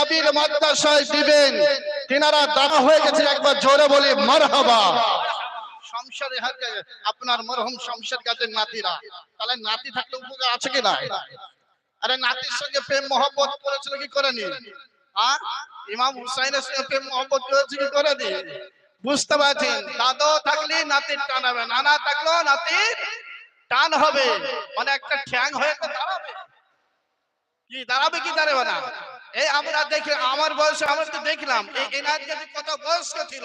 নবীর মাদ্রাসায় দিবেন। তিনারা দাদা হয়ে গেছে একবার জোরে বলি, মারহাবা। আপনার মরহুম গাছের নাতিরা। তাহলে নাতি থাকলে উপকার আছে কি না আরে নাতির সঙ্গে প্রেম, মহব্বত করেছিল কি ইমাম হুসাইনের সঙ্গে প্রেম, মহব্বত করেছে কি বুঝতে পারছেন দাদু থাকলে নাতির টান হবে, নানা থাকলেও নাতির টান হবে। মানে একটা ঠ্যাং হয়ে দাঁড়াবে। দাঁড়াবে কি দাঁড়াবে না? এই আমরা দেখে, আমার তো দেখলাম কত বয়স্ক ছিল।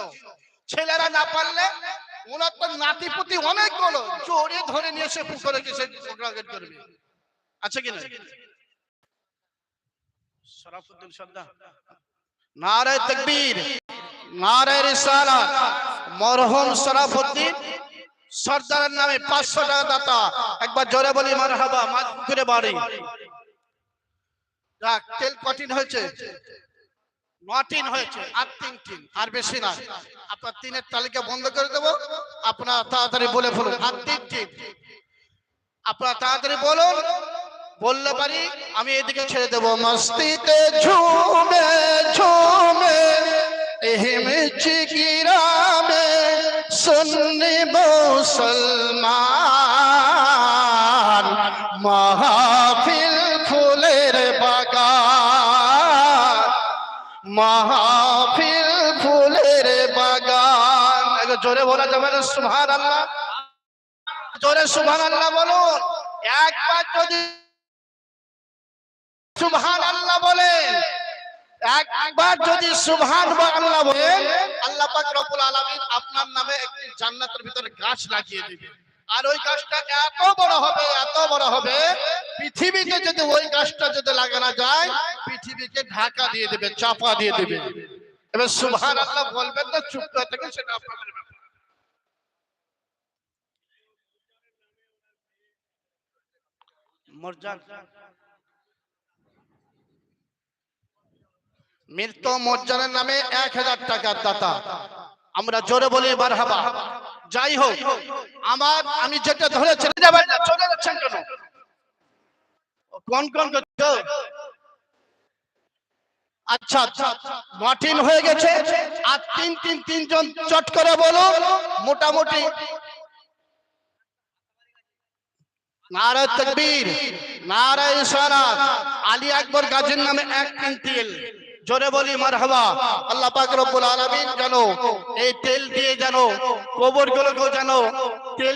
ছেলেরা না পারলে, ওনার তো জোরে ধরে নিয়ে পুকুরে গেছে কি না? শরাফুদ্দিন সর্দার। নারায় তকবীর, নারায় রিসালাত, মরহুম শরাফুদ্দিন সর্দারের নামে পাঁচশো টাকা দাতা। একবার জোরে বলি, মারহাবা মাছ পুকুরে বাড়ি তেল কঠিন হয়েছে। হয়েছে, আর আর বেশি না আপনার তিনের তালিকা বন্ধ করে দেবো। তাড়াতাড়ি বলে আর তিন তাড়াতাড়ি বলুন। বললে পারি, আমি এদিকে ছেড়ে দেবো। মস্তিতে ঝুমে ঝুমে, এহিম চিকিরামে সুন্নি মুসলমান। মাহফিল মাহফিল ফুলের বাগান। জোরে বলা যাবে না সুবহান আল্লাহ জোরে সুবহান আল্লাহ বলুন। একবার যদি সুবহান আল্লাহ বলেন, একবার যদি সুবহান আল্লাহ বলেন, আল্লাহ পাক রব্বুল আলামিন আপনার নামে একটি জান্নাতের ভিতরে গাছ লাগিয়ে দিবে। আর ওই গাছটা এত বড় হবে, এত বড় হবে, পৃথিবীতে যদি ওই গাছটা যদি লাগানো যায় ঢাকা দিয়ে দেবে চাপা দিয়ে দেবে এবার সুবহান আল্লাহ বলবেন না চুপ করে থাকেন সেটা আপনাদের ব্যাপার। মর্যাদা মৃত্যু মর্যাদার নামে এক হাজার টাকার দাতা। আমরা জোরে বলি বারহাবা যাই হোক আমার আমি যেটা ধরেছি যাবেন না, চলে যাচ্ছেন কেন কোন? আচ্ছা আচ্ছা মাঠিন হয়ে গেছে। আর তিন তিন, তিনজন চট করে বলুন মোটামুটি নারায় আকবর গাজীর নামে জোরে বলি, মারহাবা। আল্লাহ পাক রব্বুল জানো এই তেল দিয়ে জানো কবর গুলোকেও জানো তেল